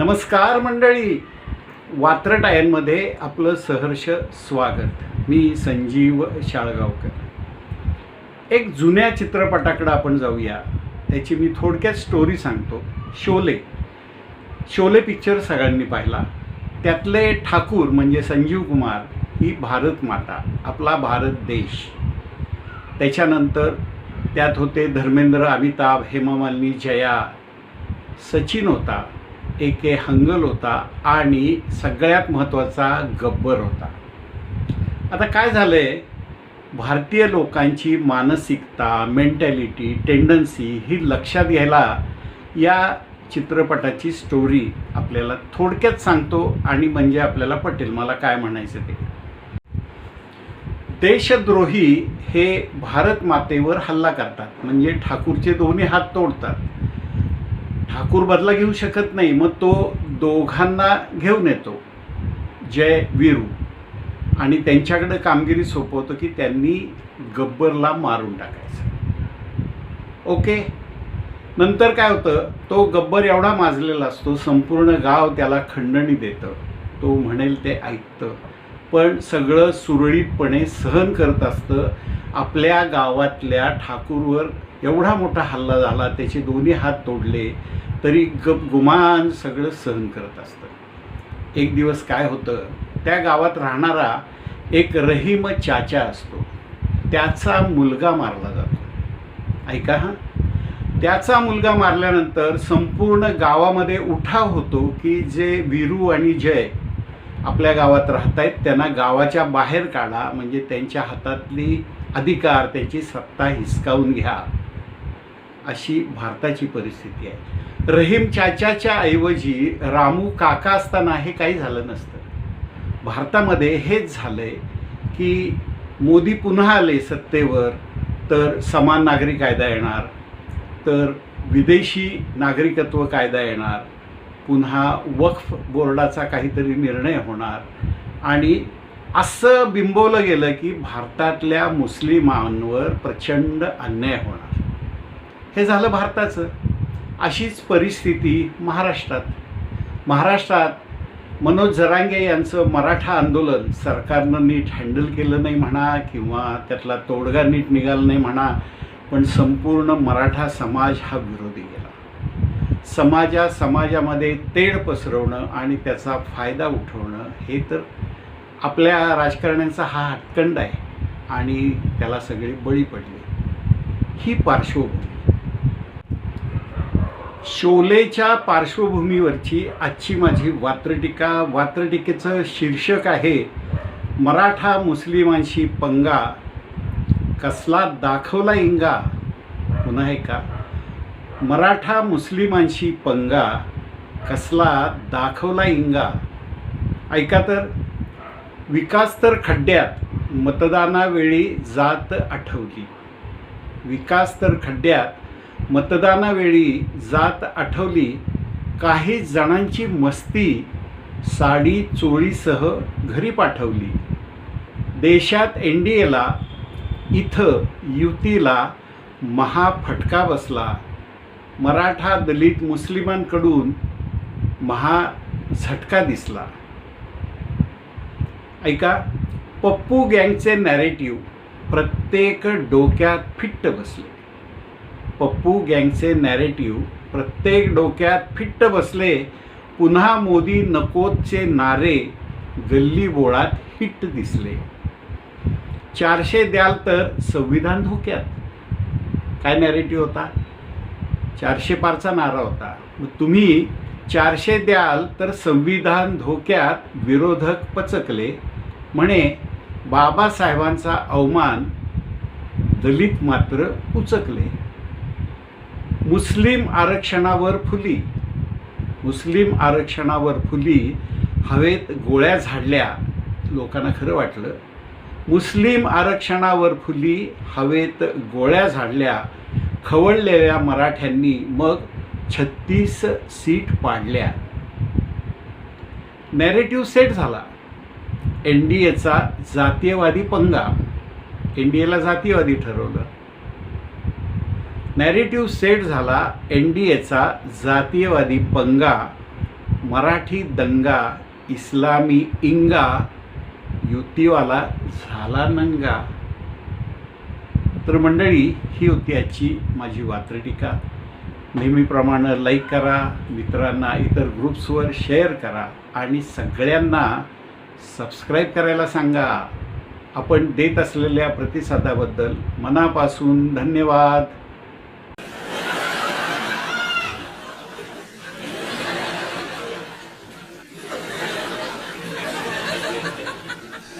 नमस्कार मंडळी. वात्रटायांमध्ये आपलं सहर्ष स्वागत. मी संजीव शाळगावकर. एक जुन्या चित्रपटाकडं आपण जाऊया. त्याची मी थोडक्यात स्टोरी सांगतो. शोले. शोले पिक्चर सगळ्यांनी पाहिला. त्यातले ठाकूर म्हणजे संजीव कुमार ही भारत माता आपला भारत देश. त्याच्यानंतर त्यात होते धर्मेंद्र अमिताभ हेमा मालिनी जया सचिन होता. एके हंगल होता आणि सगळ्यात महत्त्वाचा गब्बर होता. आता काय झालं आहे भारतीय लोकांची मानसिकता मेंटॅलिटी टेंडन्सी ही लक्षात घ्यायला या चित्रपटाची स्टोरी आपल्याला थोडक्यात सांगतो आणि म्हणजे आपल्याला पटेल. मला काय म्हणायचं ते? देशद्रोही हे भारत मातेवर हल्ला करतात. म्हणजे ठाकूरचे दोन्ही हात तोडतात. ठाकूर बदला घेऊ शकत नाही मग तो दोघांना घेऊन येतो. जय वीरू. आणि त्यांच्याकडे कामगिरी सोपवतो की त्यांनी गब्बरला मारून टाकायचं. ओके? नंतर काय होतं तो गब्बर एवढा माजलेला असतो संपूर्ण गाव त्याला खंडणी देतं. तो म्हणेल ते ऐकतं. पण सगळं सुरळीतपणे सहन करत असतं. आपल्या गावातल्या ठाकूरवर एवढा मोठा हल्ला झाला त्याचे दोन्ही हात तोडले तरी ग गुमान सगळं सहन करत असतं. एक दिवस काय होतं त्या गावात राहणारा एक रहीम चाचा असतो. त्याचा मुलगा मारला जातो. ऐका हां. त्याचा मुलगा मारल्यानंतर संपूर्ण गावामध्ये उठाव होतो की जे वीरू आणि जय आपल्या गावात राहत आहेत त्यांना गावाच्या बाहेर काढा म्हणजे त्यांच्या हातातली अधिकार त्यांची सत्ता हिसकावून घ्या अशी भारताची परिस्थिती आहे. रहीम चाचाच्या ऐवजी रामू काका असताना हे काही झालं नसतं. भारतामध्ये हेच झालं आहे की मोदी पुन्हा आले सत्तेवर तर समान नागरी कायदा येणार तर विदेशी नागरिकत्व कायदा येणार पुन्हा वक्फ बोर्डाचा काहीतरी निर्णय होणार आणि असं बिंबवलं गेलं की भारतातल्या मुस्लिमांवर प्रचंड अन्याय होणार. हे झालं भारताचं. अशीच परिस्थिती महाराष्ट्रात. महाराष्ट्रात मनोज जरांगे यांचं मराठा आंदोलन सरकारनं नीट हँडल केलं नाही म्हणा किंवा त्यातला तोडगा नीट निघाला नाही म्हणा पण संपूर्ण मराठा समाज हा विरोधी गेला. समाजा समाजामध्ये तेढ पसरवणं आणि त्याचा फायदा उठवणं हे तर आपल्या राजकारण्यांचा हा हटकंड आहे आणि त्याला सगळे बळी पडले. ही पार्श्वभूमी. शोलेच्या पार्श्वभूमीवरची आजची माझी वात्रटिका वात्रटिकेचं शीर्षक आहे मराठा मुस्लिमांशी पंगा कसला दाखवला इंगा? पुन्हा आहे का मराठा मुस्लिमांशी पंगा कसला दाखवला इंगा? ऐका तर. विकास तर खड्ड्यात मतदानावेळी जात आठवली. विकास तर खड्ड्यात मतदानावेळी जात आठवली. काही जणांची मस्ती साडी चोळीसह घरी पाठवली. देशात एन डी एला इथं युतीला महाफटका बसला. मराठा दलित मुस्लिमांकडून महा झटका दिसला. ऐका पप्पू गँगचे नॅरेटिव्ह प्रत्येक डोक्यात फिट्ट बसले. पप्पू गँगचे नॅरेटिव्ह प्रत्येक डोक्यात फिट्ट बसले. पुन्हा मोदी नकोतचे नारे गल्ली बोळात हिट्ट दिसले. चारशे द्याल तर संविधान धोक्यात. काय नॅरेटिव्ह होता? चारशे पारचा नारा होता. मग तुम्ही चारशे द्याल तर संविधान धोक्यात विरोधक पचकले. म्हणे बाबासाहेबांचा अवमान दलित मात्र उचकले. मुस्लिम आरक्षणावर फुली. मुस्लिम आरक्षणावर फुली हवेत गोळ्या झाडल्या लोकांना खरं वाटलं. मुस्लिम आरक्षणावर फुली हवेत गोळ्या झाडल्या खवळलेल्या मराठ्यांनी मग छत्तीस सीट पाडल्या. नॅरेटिव्ह सेट झाला. एन डी एचा जातीयवादी पंगा. एन डी एला जातीयवादी ठरवलं. नॅरेटिव्ह सेट झाला एन डी एचा जातीयवादी पंगा मराठी दंगा इस्लामी इंगा युतीवाला झाला नंगा. तर मंडळी ही होती आजची माझी वात्रटिका नेहमीप्रमाणे लाईक करा मित्रांना इतर ग्रुप्सवर शेअर करा आणि सगळ्यांना सबस्क्राईब करायला सांगा. आपण देत असलेल्या प्रतिसादाबद्दल मनापासून धन्यवाद.